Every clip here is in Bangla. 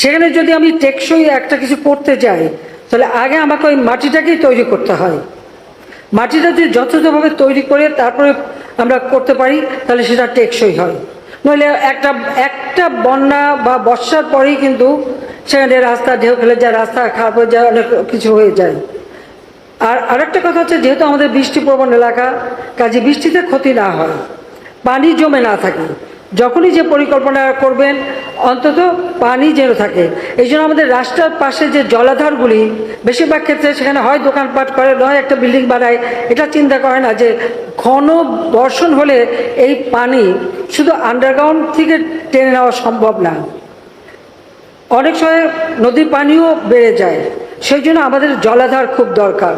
সেখানে যদি আমি টেকসই একটা কিছু করতে যাই, তাহলে আগে আমাকে ওই মাটিটাকেই তৈরি করতে হয়। মাটিটা যদি যথাযথভাবে তৈরি করে তারপরে আমরা করতে পারি, তাহলে সেটা টেকসই হয়। নইলে একটা একটা বন্যা বা বর্ষার পরেই কিন্তু সেখানে রাস্তা, ঢেউ খেলে যায়, রাস্তা খারাপ হয়ে যায়, অনেক কিছু হয়ে যায়। আর আরেকটা কথা হচ্ছে, যেহেতু আমাদের বৃষ্টি প্রবণ এলাকা, কাজে বৃষ্টিতে ক্ষতি না হয়, পানি জমে না থাকে। যখনই যে পরিকল্পনা করবেন, অন্তত পানি যেন থাকে। এই জন্য আমাদের রাস্তার পাশে যে জলাধারগুলি, বেশিরভাগ ক্ষেত্রে সেখানে হয় দোকানপাট করে, নয় একটা বিল্ডিং বানায়। এটা চিন্তা করে না যে ঘন বর্ষণ হলে এই পানি শুধু আন্ডারগ্রাউন্ড থেকে টেনে নেওয়া সম্ভব না। অনেক সময় নদীর পানিও বেড়ে যায়। সেই জন্য আমাদের জলাধার খুব দরকার।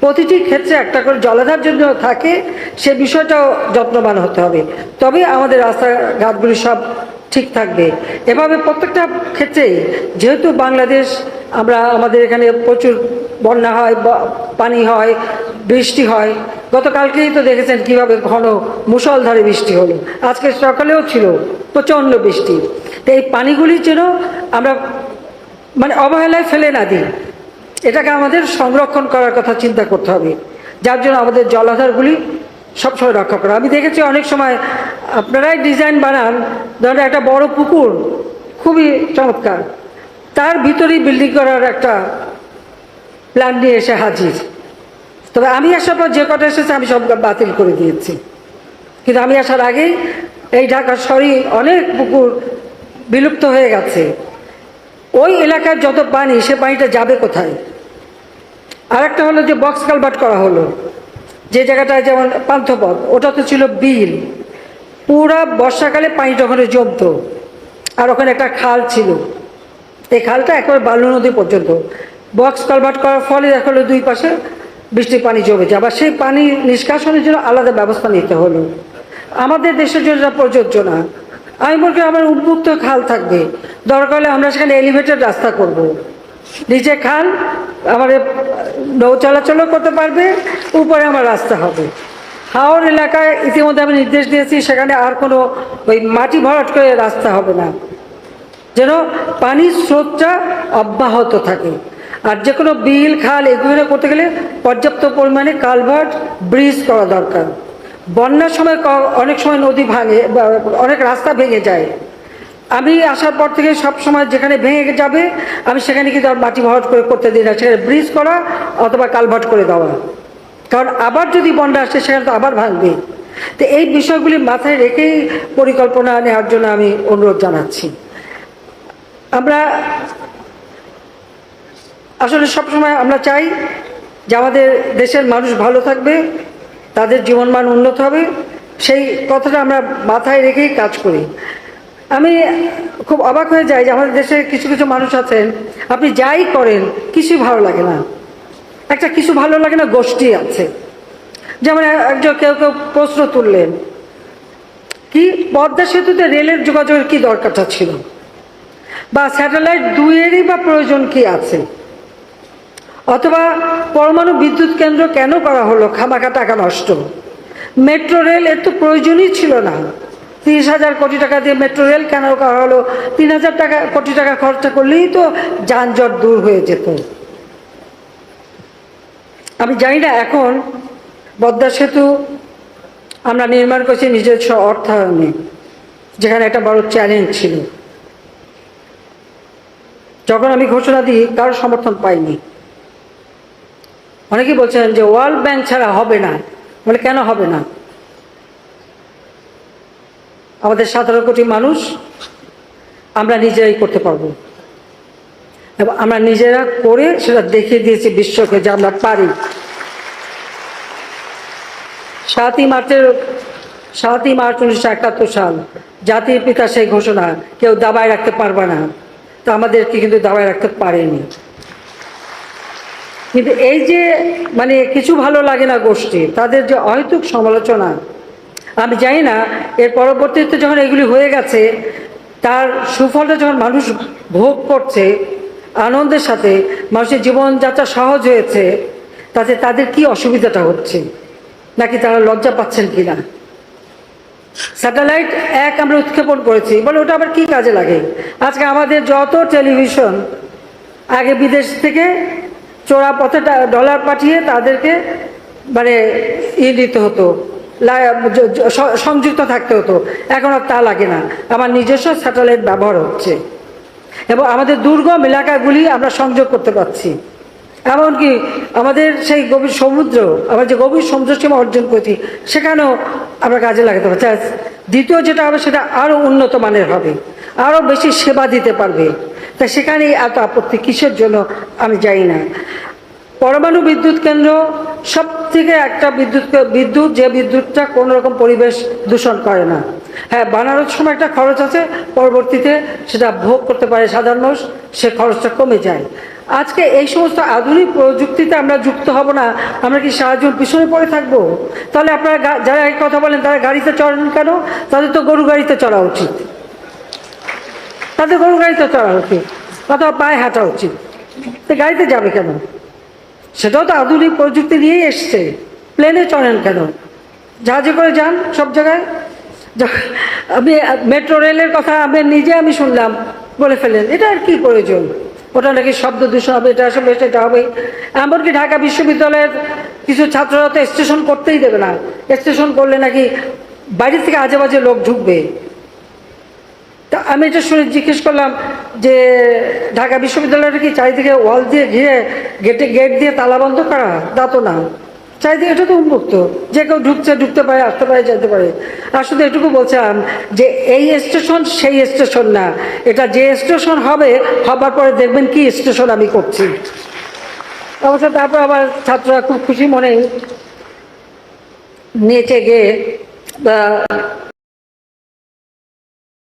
প্রতিটি ক্ষেত্রে একটা করে জলাধার জন্য থাকে, সে বিষয়টাও যত্নবান হতে হবে। তবে আমাদের রাস্তাঘাটগুলি সব ঠিক থাকবে। এভাবে প্রত্যেকটা ক্ষেত্রেই, যেহেতু বাংলাদেশ, আমরা আমাদের এখানে প্রচুর বন্যা হয় পানি হয়, বৃষ্টি হয়, গতকালকেই তো দেখেছেন কীভাবে ঘন মুষলধারে বৃষ্টি হলো। আজকে সকালেও ছিল প্রচণ্ড বৃষ্টি। তো এই পানিগুলির যেন আমরা মানে অবহেলায় ফেলে না দিই। এটাকে আমাদের সংরক্ষণ করার কথা চিন্তা করতে হবে। যার জন্য আমাদের জলাধারগুলি সবসময় রক্ষা করা। আমি দেখেছি অনেক সময় আপনারাই ডিজাইন বানান। ধরেন একটা বড় পুকুর, খুবই চমৎকার। তার ভিতরেই বিল্ডিং করার একটা প্ল্যান নিয়ে এসে হাজির। তবে আমি আসার পর যে কটা এসেছে, আমি সব বাতিল করে দিয়েছি। কিন্তু আমি আসার আগেই এই ঢাকার শহরে অনেক পুকুর বিলুপ্ত হয়ে গেছে। ওই এলাকার যত পানি, সে পানিটা যাবে কোথায়? আরেকটা হলো যে বক্স কালভার্ট করা হলো। যে জায়গাটায় যেমন পান্থপথ ওটা তো ছিল বিল। পুরা বর্ষাকালে পানিটা ওখানে জমতো, আর ওখানে একটা খাল ছিল, এই খালটা একেবারে বালু নদী পর্যন্ত। বক্স কালভার্ট করার ফলে দেখা হলো দুই পাশে বৃষ্টির পানি জমে যায় আবার সেই পানি নিষ্কাশনের জন্য আলাদা ব্যবস্থা নিতে হলো। আমাদের দেশের জন্য প্রযোজ্য না। আমি বলছি আমার উন্মুক্ত খাল থাকবে। দরকার হলে আমরা সেখানে এলিভেটেড রাস্তা করব। নিচে খাল, আমাদের নৌ চলাচলও করতে পারবে, উপরে আমার রাস্তা হবে। হাওর এলাকায় ইতিমধ্যে আমি নির্দেশ দিয়েছি, সেখানে আর কোনো ওই মাটি ভরাট করে রাস্তা হবে না। যেন পানির স্রোতটা অব্যাহত থাকে। আর যে কোনো বিল, খাল এগুলো করতে গেলে পর্যাপ্ত পরিমাণে কালভার্ট, ব্রিজ করা দরকার। বন্যার সময় অনেক সময় নদী ভাঙে অনেক রাস্তা ভেঙে যায়। আমি আসার পর থেকে সব সময় যেখানে ভেঙে যাবে, আমি সেখানে কিন্তু মাটি ভরাট করে করতে দিই না। সেখানে ব্রিজ করা অথবা কালভার্ট করে দেওয়া। কারণ আবার যদি বন্যা আসে, সেখানে তো আবার ভাঙবে। তো এই বিষয়গুলি মাথায় রেখেই পরিকল্পনা নেওয়ার জন্য আমি অনুরোধ জানাচ্ছি। আমরা আসলে সবসময় আমরা চাই যে আমাদের দেশের মানুষ ভালো থাকবে, তাদের জীবনমান উন্নত হবে, সেই কথাটা আমরা মাথায় রেখেই কাজ করি। আমি খুব অবাক হয়ে যাই যে আমাদের দেশে কিছু কিছু মানুষ আছেন, আপনি যাই করেন, কিছুই ভালো লাগে না। একটা কিছু ভালো লাগে না, গোষ্ঠী আছে। যেমন একজন কেউ কেউ প্রশ্ন তুললেন, কি পদ্মা সেতুতে রেলের যোগাযোগের কি দরকারটা ছিল? বা স্যাটেলাইট দুইয়েরই বা প্রয়োজন কি আছে? অথবা পরমাণু বিদ্যুৎ কেন্দ্র কেন করা হলো, খামাখা টাকা নষ্ট? মেট্রো রেল এর তো প্রয়োজনই ছিল না। তিরিশ হাজার কোটি টাকা দিয়ে মেট্রো রেল কেন করা হলো? তিন হাজার টাকা, কোটি টাকা খরচা করলেই তো যানজট দূর হয়ে যেত। আমি জানি না, এখন পদ্মা সেতু আমরা নির্মাণ করছি নিজস্ব অর্থায়নে, যেখানে একটা বড় চ্যালেঞ্জ ছিল। যখন আমি ঘোষণা দিই কারোর সমর্থন পাইনি। অনেকেই বলছেন যে ওয়ার্ল্ড ব্যাংক ছাড়া হবে না। বলে, কেন হবে না? আমাদের সতেরো কোটি মানুষ, আমরা নিজেরাই করতে পারব। এবং আমরা নিজেরা করে সেটা দেখিয়ে দিয়েছি বিশ্বকে যে আমরা পারি। সাতই মার্চের, সাতই মার্চ উনিশশো একাত্তর সাল, জাতির পিতা সেই ঘোষণা, কেউ দাবায় রাখতে পারবে না। তো আমাদেরকে কিন্তু দাবায় রাখতে পারেনি। কিন্তু এই যে মানে কিছু ভালো লাগে না গোষ্ঠী, তাদের যে অহেতুক সমালোচনা, আমি জানি না, এর পরবর্তীতে যখন এগুলি হয়ে গেছে, তার সুফলটা যখন মানুষ ভোগ করছে আনন্দের সাথে মানুষের জীবনযাত্রা সহজ হয়েছে, তাতে তাদের কি অসুবিধাটা হচ্ছে? নাকি তারা লজ্জা পাচ্ছেন কিনা? স্যাটেলাইট এক আমরা উৎক্ষেপণ করেছি, বলে ওটা আবার কি কাজে লাগে? আজকে আমাদের যত টেলিভিশন আগে বিদেশ থেকে চোরা পথে ডলার পাঠিয়ে তাদেরকে মানে ই দিতে হতো সংযুক্ত থাকতে হতো। এখন আর তা লাগে না। আমার নিজস্ব স্যাটেলাইট ব্যবহার হচ্ছে। এবং আমাদের দুর্গম এলাকাগুলি আমরা সংযোগ করতে পারছি। এমনকি আমাদের সেই গভীর সমুদ্র আমরা যে গভীর সমুদ্র সীমা অর্জন করছি, সেখানেও আমরা কাজে লাগাতে পারছি। দ্বিতীয় যেটা হবে, সেটা আরও উন্নত মানের হবে আরও বেশি সেবা দিতে পারবে। তা সেখানেই এত আপত্তি কিসের জন্য আমি জানি না। পরমাণু বিদ্যুৎ কেন্দ্র সব থেকে একটা বিদ্যুৎ বিদ্যুৎ যে বিদ্যুৎটা কোনোরকম পরিবেশ দূষণ করে না। হ্যাঁ বানানোর সময় একটা খরচ আছে, পরবর্তীতে সেটা ভোগ করতে পারে সাধারণ মানুষ, সে খরচটা কমে যায়। আজকে এই সমস্ত আধুনিক প্রযুক্তিতে আমরা যুক্ত হব না, আমরা কি সারা জীবন পিছনে পড়ে থাকব? তাহলে আপনারা যারা এই কথা বলেন, তারা গাড়িতে চড়েন কেন? তাদের তো গরু গাড়িতে চড়া উচিত। তাদের গরু গাড়িতে চড়া উচিত, অথবা পায়ে হাঁটা উচিত। গাড়িতে যাবে কেন? সেটাও তো আধুনিক প্রযুক্তি নিয়েই এসছে। প্লেনে চড়েন কেন? জাহাজে করে যান সব জায়গায়? আমি, মেট্রো রেলের কথা আমি নিজে আমি শুনলাম, বলে ফেলেন এটা আর কি প্রয়োজন? ওটা নাকি শব্দ দূষণ হবে, এটা আসবে সেটা হবে। এমনকি ঢাকা বিশ্ববিদ্যালয়ের কিছু ছাত্ররা তো স্টেশন করতেই দেবে না। স্টেশন করলে নাকি বাইরে থেকে আজে বাজে লোক ঢুকবে। তা আমি এটা শুনে জিজ্ঞেস করলাম যে, ঢাকা বিশ্ববিদ্যালয়টা কি চারিদিকে ওয়াল দিয়ে ঘিরে গেটে, গেট দিয়ে তালা বন্ধ করা? তা তো না। চারিদিকে এটা তো উন্মুক্ত। যে কেউ ঢুকছে, ঢুকতে পারে, আসতে পারে, যেতে পারে। আর শুধু এটুকু বলছিলাম যে এই স্টেশন সেই স্টেশন না। এটা যে স্টেশন হবে, হবার পরে দেখবেন কি স্টেশন আমি করছি। অবশ্য তারপর আবার ছাত্ররা খুব খুশি মনে নেচে গিয়ে